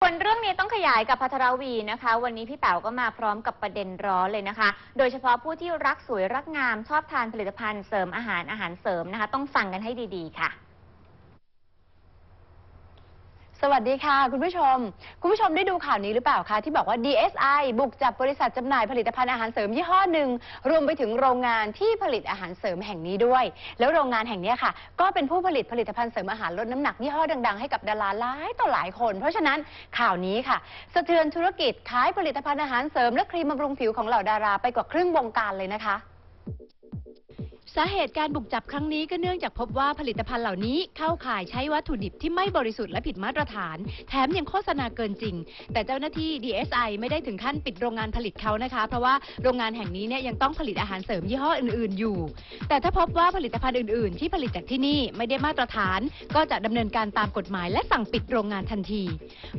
ส่วนเรื่องนี้ต้องขยายกับพัทรวีนะคะ วันนี้พี่แป๋วก็มาพร้อมกับประเด็นร้อนเลยนะคะ โดยเฉพาะผู้ที่รักสวยรักงามชอบทานผลิตภัณฑ์เสริมอาหารอาหารเสริมนะคะ ต้องฟังกันให้ดี ๆ ค่ะ ส วัสดีค่ะ คุณผู้ชม คุณผู้ชมได้ดูข่าวนี้หรือเปล่าคะที่บอกว่า DSI บุกจับบริษัทจำหน่ายผลิตภัณฑ์อาหารเสริมยี่ห้อหนึ่ง รวมไปถึงโรงงานที่ผลิตอาหารเสริมแห่งนี้ด้วย แล้วโรงงานแห่งนี้ค่ะ ก็เป็นผู้ผลิตผลิตภัณฑ์เสริมอาหารลดน้ำหนักยี่ห้อดังๆให้กับดาราหลายต่อหลายคน เพราะฉะนั้นข่าวนี้ค่ะ สะเทือนธุรกิจขายผลิตภัณฑ์อาหารเสริมและครีมบำรุงผิวของเหล่าดาราไปกว่าครึ่งวงการเลยนะคะ สาเหตุการบุกจับครั้งนี้ก็เนื่องจากพบว่าผลิตภัณฑ์เหล่านี้เข้าข่ายใช้วัตถุดิบที่ไม่บริสุทธิ์และผิดมาตรฐาน แถมยังโฆษณาเกินจริง แต่เจ้าหน้าที่ DSI ไม่ได้ถึงขั้นปิดโรงงานผลิตเขานะคะ เพราะว่าโรงงานแห่งนี้เนี่ยยังต้องผลิตอาหารเสริมยี่ห้ออื่นๆอยู่ แต่ถ้าพบว่าผลิตภัณฑ์อื่นๆ ที่ผลิตจากที่นี่ไม่ได้มาตรฐาน ก็จะดำเนินการตามกฎหมายและสั่งปิดโรงงานทันที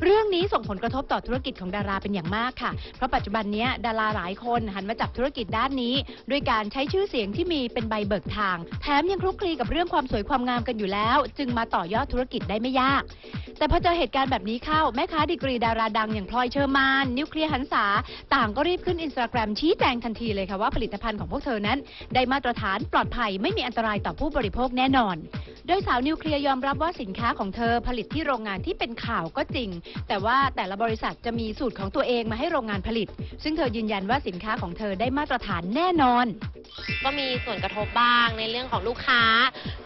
เรื่องนี้ส่งผลกระทบต่อธุรกิจของดาราเป็นอย่างมากค่ะ เพราะปัจจุบันนี้ดาราหลายคนหันมาจับธุรกิจด้านนี้ ด้วยการใช้ชื่อเสียงที่มีเป็นใบเบิกทาง แถมยังคลุกคลีกับเรื่องความสวยความงามกันอยู่แล้ว จึงมาต่อยอดธุรกิจได้ไม่ยาก แต่พอเจอเหตุการณ์แบบนี้เข้า แม่ค้าดีกรีดาราดังอย่างพลอยเชอร์มาน นิวเคลียร์หันษา ต่างก็รีบขึ้นอินสตาแกรมชี้แจงทันทีเลยค่ะว่าผลิตภัณฑ์ของพวกเธอนั้น ได้มาตรฐานปลอดภัยไม่มีอันตรายต่อผู้บริโภคแน่นอน โดยสาวนิวเคลียร์ยอมรับว่าสินค้าของเธอผลิตที่โรงงานที่เป็นข่าวก็จริง แต่ว่าแต่ละบริษัทจะมีสูตรของตัวเองมาให้โรงงานผลิต ซึ่งเธอยืนยันว่าสินค้าของเธอได้มาตรฐานแน่นอน ก็มีส่วนกระทบบ้างในเรื่องของลูกค้า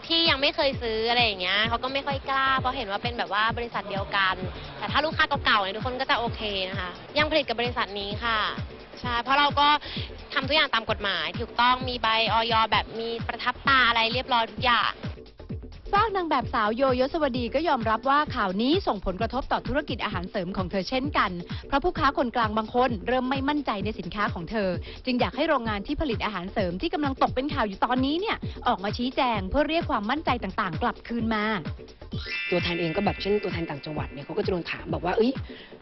ที่ยังไม่เคยซื้ออะไรอย่างเงี้ยเขาก็ไม่ค่อยกล้าเพราะเห็นว่าเป็นแบบว่าบริษัทเดียวกัน แต่ถ้าลูกค้าเก่าๆเนี่ยทุกคนก็จะโอเคนะคะ ยังผลิตกับบริษัทนี้ค่ะใช่เพราะเราก็ทำทุกอย่างตามกฎหมายถูกต้องมีใบออยแบบมีประทับตาอะไรเรียบร้อยทุกอย่าง ฝากนางแบบสาวโยยศวดีก็ยอมรับว่าข่าวนี้ส่งผลกระทบต่อธุรกิจอาหารเสริมของเธอเช่นกัน เพราะผู้ค้าคนกลางบางคนเริ่มไม่มั่นใจในสินค้าของเธอ จึงอยากให้โรงงานที่ผลิตอาหารเสริมที่กำลังตกเป็นข่าวอยู่ตอนนี้เนี่ยออกมาชี้แจงเพื่อเรียกความมั่นใจต่างๆ กลับคืนมา ตัวแทนเองก็แบบเช่นตัวแทนต่างจังหวัดเนี่ยเขาก็จะโดนถามบอกว่าเอ้ย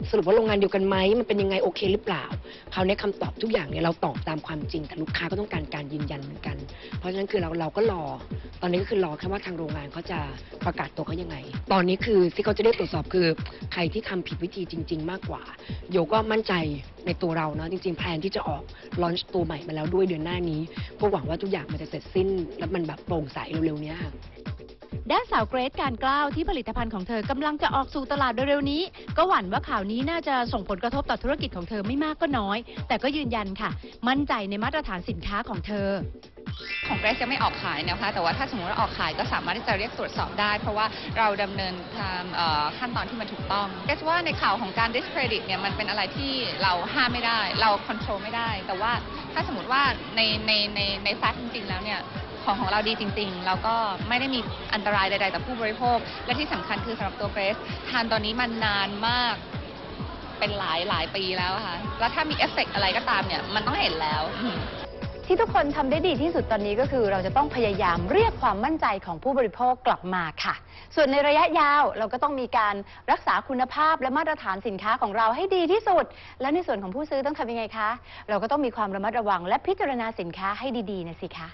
สรุปว่าโรงงานเดียวกันไหมมันเป็นยังไงโอเคหรือเปล่าคราวนี้คำตอบทุกอย่างเนี่ยเราตอบตามความจริงแต่ลูกค้าก็ต้องการการยืนยันเหมือนกัน เพราะฉะนั้นคือเราเราก็รอ ตอนนี้ก็คือรอแค่ว่าทางโรงงานเขาจะประกาศตัวเขายังไง ตอนนี้คือที่เขาจะได้ตรวจสอบคือใครที่ทำผิดวิธีจริง ๆ มากกว่า โยก็มั่นใจในตัวเราเนาะจริงๆแพลนที่จะออกลอนช์ตัวใหม่มาแล้วด้วยเดือนหน้านี้ก็หวังว่าทุกอย่างมันจะเสร็จสิ้น แล้วมันแบบโปร่งใสเร็วๆเนี้ยค่ะ ด้านสาวเกรซการกล้าวที่ผลิตภัณฑ์ของเธอกำลังจะออกสู่ตลาดเร็วๆนี้ ก็หวั่นว่าข่าวนี้น่าจะส่งผลกระทบต่อธุรกิจของเธอไม่มากก็น้อย แต่ก็ยืนยันค่ะ มั่นใจในมาตรฐานสินค้าของเธอ ของเกรซจะไม่ออกขายนะคะ แต่ว่าถ้าสมมติว่าออกขายก็สามารถที่จะเรียกตรวจสอบได้ เพราะว่าเราดำเนินตามขั้นตอนที่มันถูกต้องเกรซว่าในข่าวของการ discredit เนี่ยมันเป็นอะไรที่เราห้ามไม่ได้ เรา control ไม่ได้ แต่ว่าถ้าสมมติว่าในในในในแฟกต์จริง ๆ แล้วเนี่ยของของเราดีจริงๆเราก็ไม่ได้มีอันตรายใดๆต่อผู้บริโภค และที่สำคัญคือสำหรับตัวเกรซทานตอนนี้มันนานมากเป็นหลายหลายปีแล้วค่ะ แล้วถ้ามีเอฟเฟกอะไรก็ตามเนี่ย มันต้องเห็นแล้ว ที่ทุกคนทำได้ดีที่สุดตอนนี้ก็คือเราจะต้องพยายามเรียกความมั่นใจของผู้บริโภคกลับมาค่ะ ส่วนในระยะยาวเราก็ต้องมีการรักษาคุณภาพและมาตรฐานสินค้าของเราให้ดีที่สุด และในส่วนของผู้ซื้อต้องทำยังไงคะ เราก็ต้องมีความระมัดระวังและพิจารณาสินค้าให้ดีๆนะสิคะ